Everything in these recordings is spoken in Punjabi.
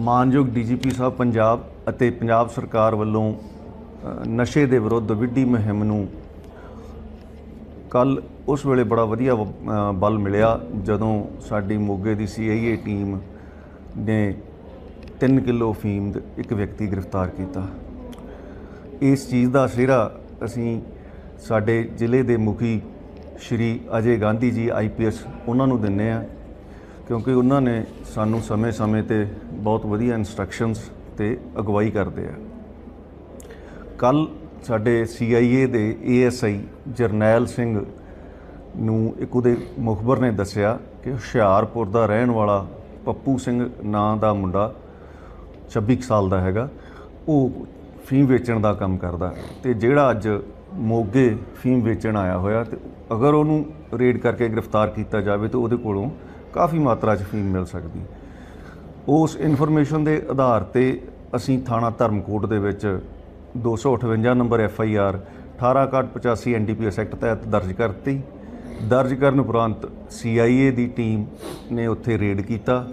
ਮਾਨਯੋਗ ਡੀਜੀਪੀ ਸਾਹਿਬ ਪੰਜਾਬ ਅਤੇ ਪੰਜਾਬ ਸਰਕਾਰ ਵੱਲੋਂ ਨਸ਼ੇ ਦੇ ਵਿਰੁੱਧ ਵਿੱਢੀ ਮੁਹਿੰਮ ਨੂੰ ਕੱਲ ਉਸ ਵੇਲੇ ਬੜਾ ਵਧੀਆ ਬਲ ਮਿਲਿਆ ਜਦੋਂ ਸਾਡੀ ਮੋਗੇ ਦੀ ਸੀਆਈਏ ਟੀਮ ਨੇ 3 ਕਿਲੋ ਫੀਮ ਦ- ਇੱਕ ਵਿਅਕਤੀ ਗ੍ਰਿਫਤਾਰ ਕੀਤਾ। ਇਸ ਚੀਜ਼ ਦਾ ਸਿਹਰਾ ਅਸੀਂ ਸਾਡੇ ਜ਼ਿਲ੍ਹੇ ਦੇ ਮੁਖੀ ਸ਼੍ਰੀ ਅਜੇ ਗਾਂਧੀ ਜੀ ਆਈਪੀਐਸ ਉਹਨਾਂ ਨੂੰ ਦਿੰਨੇ ਆ ਕਿਉਂਕਿ ਉਹਨਾਂ ਨੇ ਸਾਨੂੰ ਸਮੇਂ-ਸਮੇਂ ਤੇ ਬਹੁਤ ਵਧੀਆ ਇਨਸਟਰਕਸ਼ਨਸ ਤੇ ਅਗਵਾਈ ਕਰਦੇ ਆ। ਕੱਲ ਸਾਡੇ ਸੀਆਈਏ ਦੇ ਏਐਸਆਈ ਜਰਨੈਲ ਸਿੰਘ ਨੂੰ ਇੱਕ ਉਹਦੇ ਮੁਖਬਰ ਨੇ ਦੱਸਿਆ ਕਿ ਹੁਸ਼ਿਆਰਪੁਰ ਦਾ ਰਹਿਣ ਵਾਲਾ ਪੱਪੂ ਸਿੰਘ ਨਾਂ ਦਾ ਮੁੰਡਾ 26 ਕੁ ਸਾਲ ਦਾ ਹੈਗਾ, ਉਹ ਫੀਮ ਵੇਚਣ ਦਾ ਕੰਮ ਕਰਦਾ ਤੇ ਜਿਹੜਾ ਅੱਜ ਮੋਗੇ ਫੀਮ ਵੇਚਣ ਆਇਆ ਹੋਇਆ ਤੇ ਅਗਰ ਉਹਨੂੰ ਰੇਡ ਕਰਕੇ ਗ੍ਰਿਫਤਾਰ ਕੀਤਾ ਜਾਵੇ ਤਾਂ ਉਹਦੇ ਕੋਲੋਂ ਕਾਫੀ ਮਾਤਰਾ 'ਚ ਫੀਮ ਮਿਲ ਸਕਦੀ। ਉਸ ਇਨਫੋਰਮੇਸ਼ਨ ਦੇ ਆਧਾਰ ਤੇ ਅਸੀਂ ਥਾਣਾ ਧਰਮਕੋਟ ਦੇ ਵਿੱਚ 258 number F I R 18185 NDPS act ਤਹਿਤ ਦਰਜ ਕਰਤੀ। ਦਰਜ ਕਰਨ ਉਪਰੰਤ ਸੀਆਈਏ ਦੀ ਟੀਮ ਨੇ ਉੱਥੇ ਰੇਡ ਕੀਤਾ।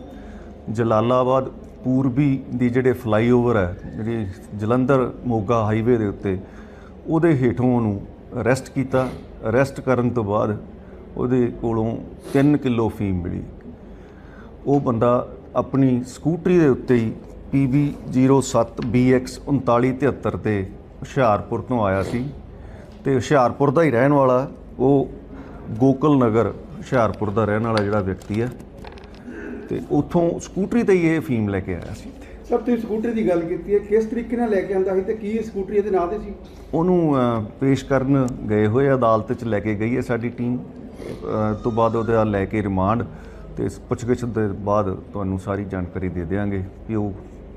ਜਲਾਲਾਬਾਦ ਪੂਰਬੀ ਦੀ ਜਿਹੜੇ ਫਲਾਈਓਵਰ ਹੈ, ਜਿਹੜੀ ਜਲੰਧਰ ਮੋਗਾ ਹਾਈਵੇ ਦੇ ਉੱਤੇ, ਉਹਦੇ ਹੇਠੋਂ ਉਹਨੂੰ ਅਰੈਸਟ ਕੀਤਾ। ਅਰੈਸਟ ਕਰਨ ਤੋਂ ਬਾਅਦ ਉਹਦੇ ਕੋਲੋਂ 3 ਕਿਲੋ ਫੀਮ ਮਿਲੀ। ਉਹ ਬੰਦਾ ਆਪਣੀ ਸਕੂਟਰੀ ਦੇ ਉੱਤੇ ਹੀ PB07BX 3973 ਤੇ ਹੁਸ਼ਿਆਰਪੁਰ ਤੋਂ ਆਇਆ ਸੀ ਤੇ ਹੁਸ਼ਿਆਰਪੁਰ ਦਾ ਹੀ ਰਹਿਣ ਵਾਲਾ ਉਹ ਗੋਕਲ ਨਗਰ ਹੁਸ਼ਿਆਰਪੁਰ ਦਾ ਰਹਿਣ ਵਾਲਾ ਜਿਹੜਾ ਵਿਅਕਤੀ ਹੈ। ਤੇ ਉੱਥੋਂ ਸਕੂਟਰੀ ਤੇ ਹੀ ਇਹ ਫੀਮ ਲੈ ਕੇ ਆਇਆ ਸੀ। ਸਰ ਤੁਸੀਂ ਸਕੂਟਰੀ ਦੀ ਗੱਲ ਕੀਤੀ ਹੈ ਕਿਸ ਤਰੀਕੇ ਨਾਲ ਲੈ ਕੇ ਆਂਦਾ ਸੀ ਤੇ ਕੀ ਸਕੂਟਰੀ ਇਹਦੇ ਨਾਂ ਤੇ ਸੀ? ਉਹਨੂੰ ਪੇਸ਼ ਕਰਨ ਗਏ ਹੋਏ ਅਦਾਲਤ 'ਚ ਲੈ ਕੇ ਗਈ ਹੈ ਸਾਡੀ ਟੀਮ। ਤੋਂ ਬਾਅਦ ਉਹਦਾ ਲੈ ਕੇ ਰਿਮਾਂਡ ਤੇ ਇਸ ਪੁੱਛਗਿੱਛ ਦੇ ਬਾਅਦ ਤੁਹਾਨੂੰ ਸਾਰੀ ਜਾਣਕਾਰੀ ਦੇ ਦੇਵਾਂਗੇ ਕਿ ਉਹ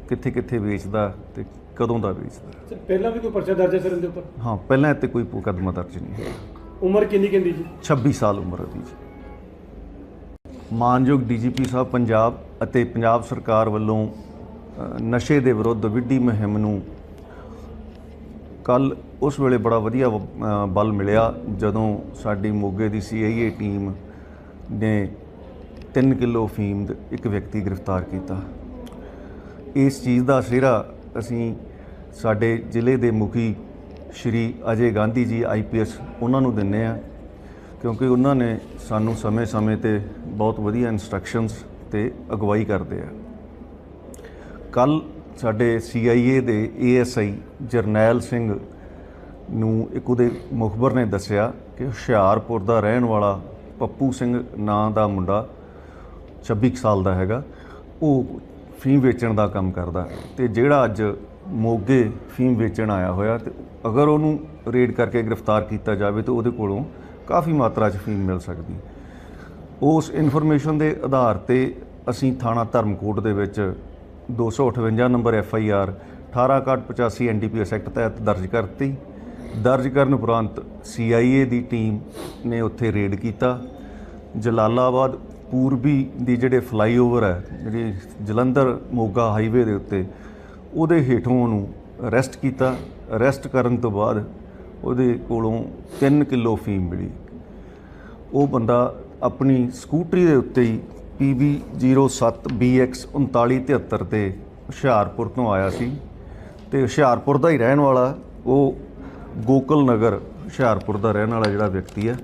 ਕਿੱਥੇ ਕਿੱਥੇ ਵੇਚਦਾ ਤੇ ਕਦੋਂ ਦਾ ਵੇਚਦਾ। ਸਰ ਪਹਿਲਾਂ ਵੀ ਕੋਈ ਪਰਚਾ ਦਰਜ ਹੈ ਸਰ ਇਹਦੇ ਉੱਪਰ? ਹਾਂ ਪਹਿਲਾਂ ਇੱਥੇ ਕੋਈ ਮੁਕੱਦਮਾ ਦਰਜ ਨਹੀਂ ਹੈ। ਉਮਰ ਕਿੰਨੀ ਕਹਿੰਦੀ ਜੀ? 26 ਸਾਲ ਉਮਰ ਉਹਦੀ ਜੀ। ਮਾਨਯੋਗ ਡੀਜੀਪੀ ਸਾਹਿਬ ਪੰਜਾਬ ਅਤੇ ਪੰਜਾਬ ਸਰਕਾਰ ਵੱਲੋਂ ਨਸ਼ੇ ਦੇ ਵਿਰੁੱਧ ਵਿੱਢੀ ਮੁਹਿੰਮ ਨੂੰ ਕੱਲ ਉਸ ਵੇਲੇ ਬੜਾ ਵਧੀਆ ਬਲ ਮਿਲਿਆ ਜਦੋਂ ਸਾਡੀ ਮੋਗੇ ਦੀ ਸੀਆਈਏ ਟੀਮ ਨੇ 3 ਕਿਲੋ ਫੀਮ ਦ- ਇੱਕ ਵਿਅਕਤੀ ਗ੍ਰਿਫਤਾਰ ਕੀਤਾ। ਇਸ ਚੀਜ਼ ਦਾ ਸਿਹਰਾ ਅਸੀਂ ਸਾਡੇ ਜ਼ਿਲ੍ਹੇ ਦੇ ਮੁਖੀ ਸ਼੍ਰੀ ਅਜੇ ਗਾਂਧੀ ਜੀ ਆਈਪੀਐਸ ਉਹਨਾਂ ਨੂੰ ਦਿੰਨੇ ਆ ਕਿਉਂਕਿ ਉਹਨਾਂ ਨੇ ਸਾਨੂੰ ਸਮੇਂ-ਸਮੇਂ ਤੇ ਬਹੁਤ ਵਧੀਆ ਇਨਸਟਰਕਸ਼ਨਸ ਤੇ ਅਗਵਾਈ ਕਰਦੇ ਆ। ਕੱਲ ਸਾਡੇ ਸੀਆਈਏ ਦੇ ਏਐਸਆਈ ਜਰਨੈਲ ਸਿੰਘ ਨੂੰ ਇੱਕ ਉਹਦੇ ਮੁਖਬਰ ਨੇ ਦੱਸਿਆ ਕਿ ਹੁਸ਼ਿਆਰਪੁਰ ਦਾ ਰਹਿਣ ਵਾਲਾ ਪੱਪੂ ਸਿੰਘ ਨਾਂ ਦਾ ਮੁੰਡਾ 26 ਕੁ ਸਾਲ ਦਾ ਹੈਗਾ, ਉਹ ਫੀਮ ਵੇਚਣ ਦਾ ਕੰਮ ਕਰਦਾ ਤੇ ਜਿਹੜਾ ਅੱਜ ਮੋਗੇ ਫੀਮ ਵੇਚਣ ਆਇਆ ਹੋਇਆ ਤੇ ਅਗਰ ਉਹਨੂੰ ਰੇਡ ਕਰਕੇ ਗ੍ਰਿਫਤਾਰ ਕੀਤਾ ਜਾਵੇ ਤਾਂ ਉਹਦੇ ਕੋਲੋਂ ਕਾਫੀ ਮਾਤਰਾ 'ਚ ਫੀਮ ਮਿਲ ਸਕਦੀ ਉਸ ਇਨਫੋਰਮੇਸ਼ਨ ਦੇ ਆਧਾਰ ਤੇ ਅਸੀਂ ਥਾਣਾ ਧਰਮਕੋਟ ਦੇ ਵਿੱਚ 258 number F I R 18185 NDPS act ਤਹਿਤ ਦਰਜ ਕਰਤੀ। ਦਰਜ ਕਰਨ ਉਪਰੰਤ ਸੀਆਈਏ ਦੀ ਟੀਮ ਨੇ ਉੱਥੇ ਰੇਡ ਕੀਤਾ। ਜਲਾਲਾਬਾਦ ਪੂਰਬੀ ਦੀ ਜਿਹੜੇ ਫਲਾਈਓਵਰ ਹੈ, ਜਿਹੜੀ ਜਲੰਧਰ ਮੋਗਾ ਹਾਈਵੇ ਦੇ ਉੱਤੇ, ਉਹਦੇ ਹੇਠੋਂ ਉਹਨੂੰ ਅਰੈਸਟ ਕੀਤਾ। ਅਰੈਸਟ ਕਰਨ ਤੋਂ ਬਾਅਦ ਉਹਦੇ ਕੋਲੋਂ 3 ਕਿਲੋ ਫੀਮ ਮਿਲੀ। ਉਹ ਬੰਦਾ ਆਪਣੀ ਸਕੂਟਰੀ ਦੇ ਉੱਤੇ ਹੀ PB07BX 3973 ਤੇ ਹੁਸ਼ਿਆਰਪੁਰ ਤੋਂ ਆਇਆ ਸੀ। ਤੇ ਹੁਸ਼ਿਆਰਪੁਰ ਦਾ ਹੀ ਰਹਿਣ ਵਾਲਾ, ਉਹ ਗੋਕਲ ਨਗਰ ਹੁਸ਼ਿਆਰਪੁਰ ਦਾ ਰਹਿਣ ਵਾਲਾ ਜਿਹੜਾ ਵਿਅਕਤੀ ਹੈ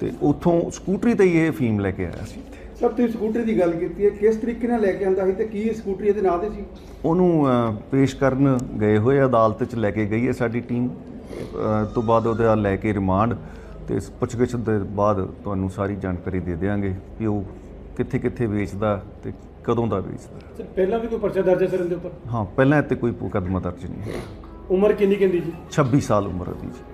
ਤੇ ਉੱਥੋਂ ਸਕੂਟਰੀ ਤੇ ਹੀ ਇਹ ਫੀਮ ਲੈ ਕੇ ਆਇਆ ਸੀ। ਸਰ ਤੁਸੀਂ ਸਕੂਟਰੀ ਦੀ ਗੱਲ ਕੀਤੀ ਹੈ ਕਿਸ ਤਰੀਕੇ ਨਾਲ ਲੈ ਕੇ ਆਂਦਾ ਸੀ ਤੇ ਕੀ ਸਕੂਟਰੀ ਇਹਦੇ ਨਾਂ ਤੇ ਸੀ? ਉਹਨੂੰ ਪੇਸ਼ ਕਰਨ ਗਏ ਹੋਏ ਅਦਾਲਤ 'ਚ ਲੈ ਕੇ ਗਈ ਹੈ ਸਾਡੀ ਟੀਮ। ਤੋਂ ਬਾਅਦ ਉਹਦਾ ਲੈ ਕੇ ਰਿਮਾਂਡ ਤੇ ਇਸ ਪੁੱਛਗਿੱਛ ਦੇ ਬਾਅਦ ਤੁਹਾਨੂੰ ਸਾਰੀ ਜਾਣਕਾਰੀ ਦੇ ਦੇਵਾਂਗੇ ਕਿ ਉਹ ਕਿੱਥੇ ਕਿੱਥੇ ਵੇਚਦਾ ਤੇ ਕਦੋਂ ਦਾ ਵੇਚਦਾ। ਪਹਿਲਾਂ ਵੀ ਕੋਈ ਪਰਚਾ ਦਰਜ ਹੈ ਸਰ ਇਹਦੇ ਉੱਪਰ? ਹਾਂ ਪਹਿਲਾਂ ਇੱਥੇ ਕੋਈ ਮੁਕੱਦਮਾ ਦਰਜ ਨਹੀਂ ਹੈ ਉਮਰ ਕਿੰਨੀ ਕਹਿੰਦੀ ਜੀ 26 ਸਾਲ ਉਮਰ ਉਹਦੀ ਜੀ